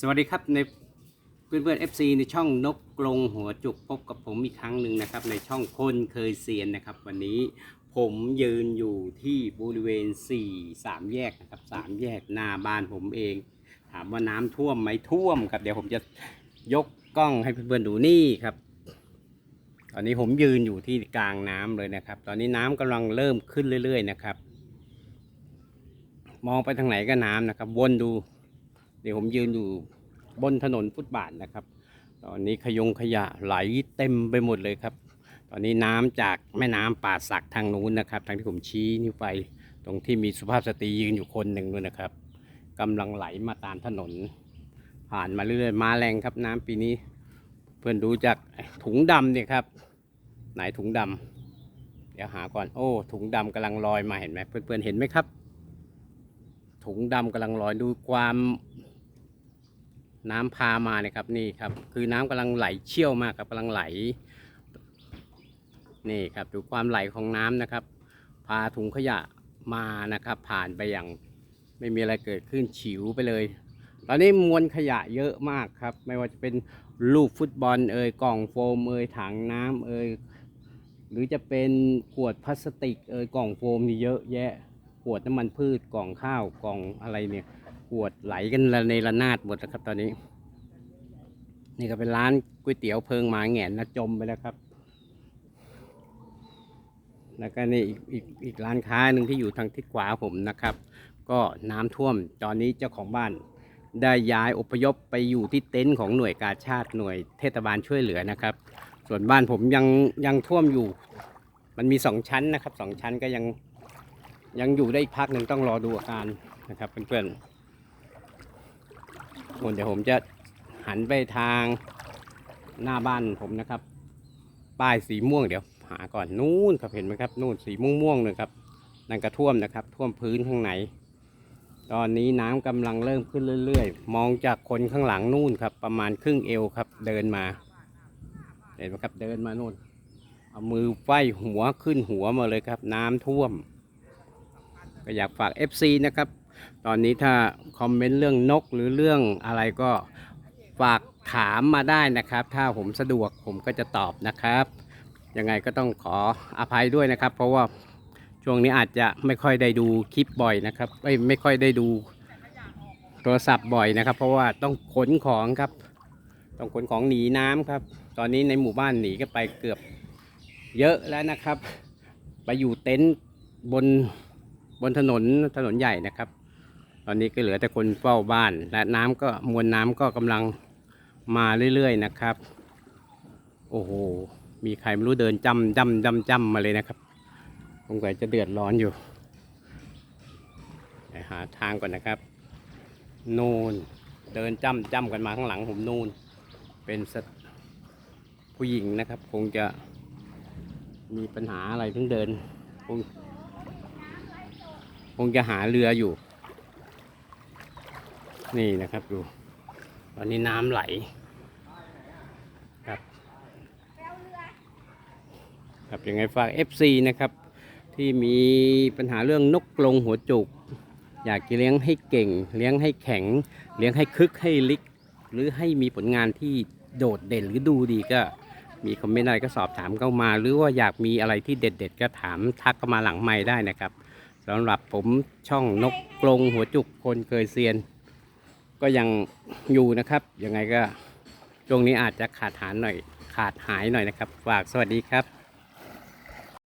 สวัสดีครับในเพื่อนเพื่อนๆ FC ในช่องนกกรงหัวจุกพบกับผมอีกครั้งหนึ่งนะครับ ในช่องคนเคยเซียนนะครับ วันนี้ผมยืนอยู่ที่บริเวณ 4 3 แยกนะครับ3แยกหน้าบ้านผมเอง ถามว่าน้ำท่วมไหมท่วมครับ เดี๋ยวผมจะยกกล้องให้เพื่อนๆดูนี่ครับ ตอนนี้ผมยืนอยู่ที่กลางน้ำเลยนะครับ ตอนนี้น้ำกำลังเริ่มขึ้นเรื่อย ๆ นะครับ มองไปทางไหนก็น้ำนะครับ วนดู ดี๋ยวผมยืนอยู่บนถนนฟุตบาทนะครับ ตอนนี้ขยงขยะไหลเต็มไปหมดเลยครับ ตอนนี้น้ำจากแม่น้ำป่าสักทางนู้นนะครับ ทางที่ผมชี้นิ้วไป ตรงที่มีสุภาพสตรียืนอยู่คนหนึ่งด้วยนะครับกำลังไหลมาตามถนน ผ่านมาเรื่อยๆมาแรงครับน้ำปีนี้ เพื่อนดูจากถุงดำเนี่ยครับ ไหนถุงดำเดี๋ยวหาก่อนโอ้ ถุงดำกำลังลอยมาเห็นไหมเพื่อนๆเห็นไหมครับ ถุงดำกำลังลอยดูความ น้ำพามาเนี่ยครับนี่ครับ คือน้ำกำลังไหลเชี่ยวมากครับกำลังไหล นี่ครับดูความไหลของน้ำนะครับ พาถุงขยะมานะครับ ผ่านไปอย่างไม่มีอะไรเกิดขึ้นฉิวไปเลย ตอนนี้มวลขยะเยอะมากครับ ไม่ว่าจะเป็นลูกฟุตบอลเอ่ยกล่องโฟมเอ่ยถังน้ำเอ่ยหรือจะเป็นขวดพลาสติกเอ่ยกล่องโฟมนี่เยอะแยะขวดน้ำมันพืชกล่องข้าวกล่องอะไรเนี่ย ขวดไหลกันระในระนาดหมดแล้วครับตอนนี้ นี่ก็เป็นร้านก๋วยเตี๋ยวเพิงหมาแงนนะจมไปแล้วครับ แล้วก็นี่อีกอีกอีกร้านค้าหนึ่งที่อยู่ทางทิศขวาผมนะครับ ก็น้ำท่วมตอนนี้เจ้าของบ้านได้ย้ายอพยพไปอยู่ที่เต็นท์ของหน่วยกาชาติหน่วยเทศบาลช่วยเหลือนะครับ ส่วนบ้านผมยังยังท่วมอยู่ มันมีสองชั้นนะครับสองชั้นก็ยังยังอยู่ได้อีกพักหนึ่งต้องรอดูอาการนะครับเพื่อนๆคน เดี๋ยวผมจะหันไปทางหน้าบ้านผมนะครับ ป้ายสีม่วงเดี๋ยว หาก่อนนู่นครับเห็นไหมครับนู่นสีม่วงม่วงเลยครับนั่นก็ท่วมนะครับ ท่วมพื้นข้างในตอนนี้น้ำกำลังเริ่มขึ้นเรื่อย ๆ มองจากคนข้างหลังนู่นครับ ประมาณครึ่งเอวครับ เดินมา เห็นไหมครับเดินมานู่น เอามือไฟหัวขึ้นหัวมาเลยครับ น้ำท่วม ก็อยากฝาก FC นะครับ ตอนนี้ถ้าคอมเมนต์เรื่องนกหรือเรื่องอะไรก็ฝากถามมาได้นะครับ ถ้าผมสะดวกผมก็จะตอบนะครับ ยังไงก็ต้องขออภัยด้วยนะครับ เพราะว่าช่วงนี้อาจจะไม่ค่อยได้ดูคลิปบ่อยนะครับไม่ไม่ค่อยได้ดูโทรศัพท์บ่อยนะครับ เพราะว่าต้องขนของครับ ต้องขนของหนีน้ำครับ ตอนนี้ในหมู่บ้านหนีก็ไปเกือบเยอะแล้วนะครับ ไปอยู่เต็นท์บนบนถนนถนนใหญ่นะครับ อนนี้ก็เหลือแต่คนเฝ้าบ้าน และน้ำก็มวลน้ำก็กำลังมาเรื่อยๆนะครับ โอ้โห มีใครไม่รู้เดินจำจำจำจำมาเลยนะครับสงสัยจะเดือดร้อนอยู่ไปหาทางก่อนนะครับ นูนเดินจำจำกันมาข้างหลังผมนูนเป็นผู้หญิงนะครับ คงจะมีปัญหาอะไรถึงเดิน คงคงจะหาเรืออยู่ นี่นะครับดูตอนนี้น้ำไหลครับครับยังไงฝาก FC นะครับ ที่มีปัญหาเรื่องนกกรงหัวจุก อยากเลี้ยงให้เก่ง เลี้ยงให้แข็ง เลี้ยงให้คึกให้ลิก หรือให้มีผลงานที่โดดเด่นหรือดูดีก็มีคอมเมนต์อะไรก็สอบถามเข้ามา หรือว่าอยากมีอะไรที่เด็ด ๆ ก็ถามทักเข้ามาหลังไม้ได้นะครับสำหรับผมช่องนกกรงหัวจุกคนเคยเซียน ก็ยังอยู่นะครับ ยังไงก็ช่วงนี้อาจจะขาดหายหน่อย ขาดหายหน่อยนะครับ ฝากสวัสดีครับ